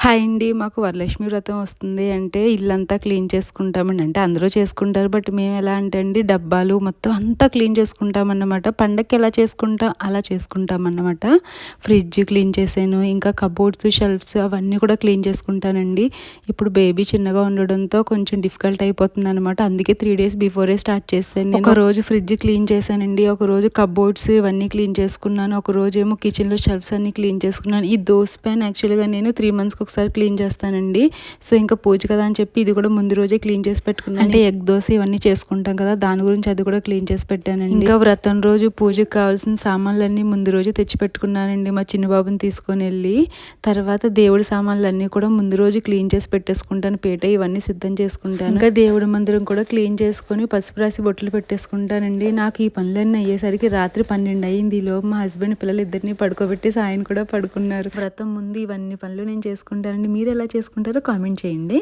Hi అండి మాకు వరలక్ష్మి వ్రతం వస్తుంది అంటే ఇల్లంతా క్లీన్ చేసుకుంటామండి. అంటే అందరూ చేసుకుంటారు బట్ మేము ఎలా అంటే అండి డబ్బాలు మొత్తం అంతా క్లీన్ చేసుకుంటామన్నమాట. పండగకి ఎలా చేసుకుంటాం అలా చేసుకుంటామన్నమాట. ఫ్రిడ్జ్ క్లీన్ చేసాను ఇంకా కబోర్డ్స్ షెల్ఫ్స్ అవన్నీ కూడా క్లీన్ చేసుకుంటానండి. ఇప్పుడు బేబీ చిన్నగా ఉండడంతో కొంచెం డిఫికల్ట్ అయిపోతుంది అనమాట అందుకే త్రీ డేస్ బిఫోరే స్టార్ట్ చేశాను ఒక రోజు ఫ్రిడ్జ్ క్లీన్ చేశానండి ఒక రోజు కబోర్డ్స్ ఇవన్నీ క్లీన్ చేసుకున్నాను ఒక రోజు ఏమో కిచెన్లో షెల్ఫ్స్ అన్ని క్లీన్ చేసుకున్నాను. ఈ దోస్ ప్యాన్ యాక్చువల్గా నేను త్రీ మంత్స్కి ఒకసారి క్లీన్ చేస్తానండి. సో ఇంకా పూజ కదా అని చెప్పి ఇది కూడా ముందు రోజే క్లీన్ చేసి పెట్టుకున్నాను. అంటే ఎగ్ దోశ ఇవన్నీ చేసుకుంటాం కదా దాని గురించి అది కూడా క్లీన్ చేసి పెట్టానండి. ఇంకా వ్రతం రోజు పూజకి కావాల్సిన సామాన్లన్నీ ముందు రోజు తెచ్చి పెట్టుకున్నానండి మా చిన్న బాబుని తీసుకొని వెళ్ళి. తర్వాత దేవుడి సామాన్లు అన్నీ కూడా ముందు రోజు క్లీన్ చేసి పెట్టేసుకుంటాను. పీట ఇవన్నీ సిద్ధం చేసుకుంటాను. ఇంకా దేవుడి మందిరం కూడా క్లీన్ చేసుకొని పసుపు రాసి బొట్లు పెట్టేసుకుంటానండి. నాకు ఈ పనులన్నీ అయ్యేసరికి రాత్రి పన్నెండు అయింది ఈ లోపు మా హస్బెండ్ పిల్లలు ఇద్దరిని పడుకోబెట్టేసి ఆయన కూడా పడుకున్నారు. వ్రతం ముందు ఇవన్నీ పనులు నేను చేసుకుంటారండి. మీరు ఎలా చేసుకుంటారో కామెంట్ చేయండి.